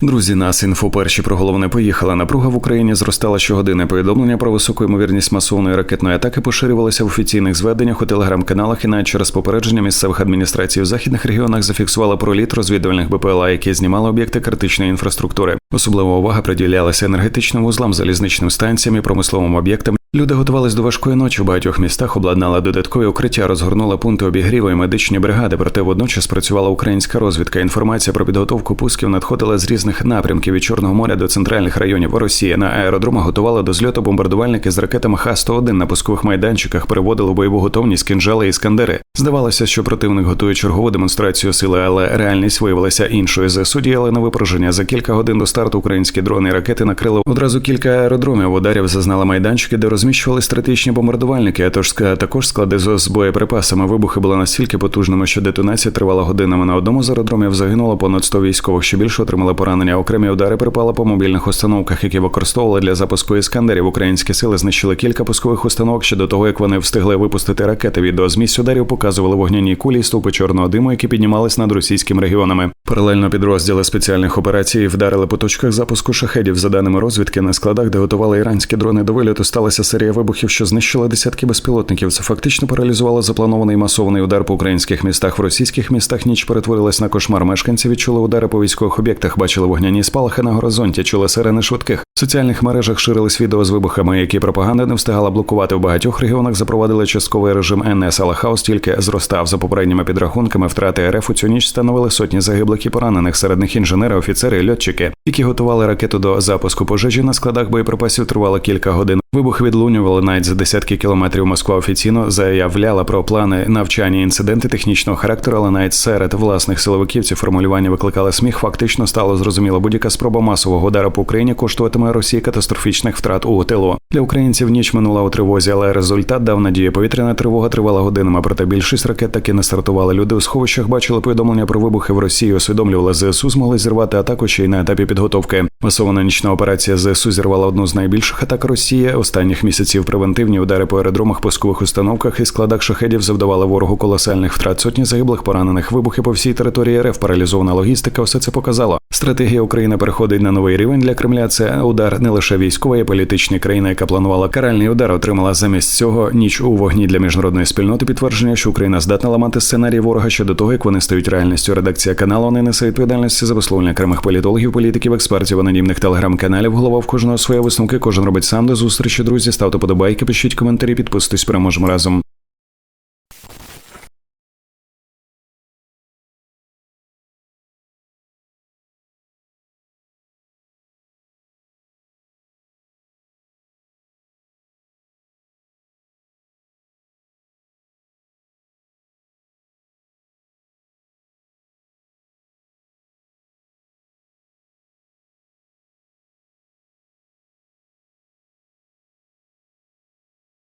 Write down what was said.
Друзі, нас інфо перші про головне поїхала. Напруга в Україні зростала щогодини. Повідомлення про високу ймовірність масовної ракетної атаки поширювалися в офіційних зведеннях у телеграм-каналах і навіть через попередження місцевих адміністрацій у західних регіонах зафіксували проліт розвідувальних БПЛА, які знімали об'єкти критичної інфраструктури. Особлива увага приділялася енергетичним вузлам, залізничним станціям і промисловим об'єктам. Люди готувались до важкої ночі. В багатьох містах обладнали додаткові укриття, розгорнула пункти обігріву і медичні бригади. Проте водночас працювала українська розвідка. Інформація про підготовку пусків надходила з різних напрямків від Чорного моря до центральних районів. Росія на аеродромах готувала до зльоту бомбардувальники з ракетами Х-101 на пускових майданчиках. Переводили бойову готовність кінжали і скандери. Здавалося, що противник готує чергову демонстрацію сили, але реальність виявилася іншою. ЗСУ діяли на випороження. За кілька годин до старту українські дрони і ракети накрили одразу кілька аеродромів. Ударів зазнали майданчики, де розміщували стратегічні бомбардувальники. А тож також склади з боєприпасами. Вибухи були настільки потужними, що детонація тривала годинами. На одному з аеродромів загинуло понад 100 військових, що більше отримали поранення. Окремі удари припали по мобільних установках, які використовували для запуску іскандерів. Українські сили знищили кілька пускових установок ще до того, як вони встигли випустити ракети. Відео з місць ударів показували вогняні кулі і чорного диму, які піднімались над російськими регіонами. Паралельно підрозділи спеціальних операцій вдарили по точках запуску шахедів. За даними розвідки, на складах, де готували іранські дрони до виліту, сталася серія вибухів, що знищила десятки безпілотників. Це фактично паралізувало запланований масований удар по українських містах. В російських містах ніч перетворилась на кошмар. Мешканці відчули удари по військових об'єктах, бачили вогняні спалахи на горизонті, чули сирени швидких. В соціальних мережах ширились відео з вибухами, які пропаганда не встигала блокувати. В багатьох регіонах запровадили частковий режим НС, але хаос тільки зростав. За попередніми підрахунками втрати РФ у цю ніч становили сотні загиблих і поранених. Серед них інженери, офіцери, льотчики, які готували ракету до запуску пожежі на складах боєприпасів. Тривало кілька годин. Вибух відлунювали навіть за десятки кілометрів. Москва офіційно заявляла про плани навчання інциденти технічного характеру, але навіть серед власних силовиків ці формулювання викликали сміх. Фактично стало зрозуміло, будь-яка спроба масового удару по Україні коштуватиме Росії катастрофічних втрат у тилу. Для українців ніч минула у тривозі, але результат дав надію. Повітряна тривога тривала годинами. Проте більшість ракет таки не стартували. Люди у сховищах бачили повідомлення про вибухи в Росії. Усвідомлювали ЗСУ змогли зірвати атаку ще й на етапі підготовки. Масована нічна операція ЗСУ зірвала одну з найбільших атак Росії. Останніх місяців превентивні удари по аеродромах, пускових установках і складах шахедів завдавали ворогу колосальних втрат. Сотні загиблих, поранених вибухи по всій території РФ, паралізована логістика. Все це показало. Стратегія України переходить на новий рівень для Кремля. Це удар не лише військової, політичної країни, яка планувала каральний удар, отримала замість цього ніч у вогні для міжнародної спільноти. Підтвердження, що Україна здатна ламати сценарій ворога ще до того, як вони стають реальністю. Редакція каналу не несе відповідальності за висловлення окремих політологів, політиків, експертів, анонімних телеграм-каналів. Голова в кожного своє висновки. Кожен робить сам до зустрічі. Друзі, ставте подобайки, пишіть коментарі, підписуйтесь. Переможемо разом.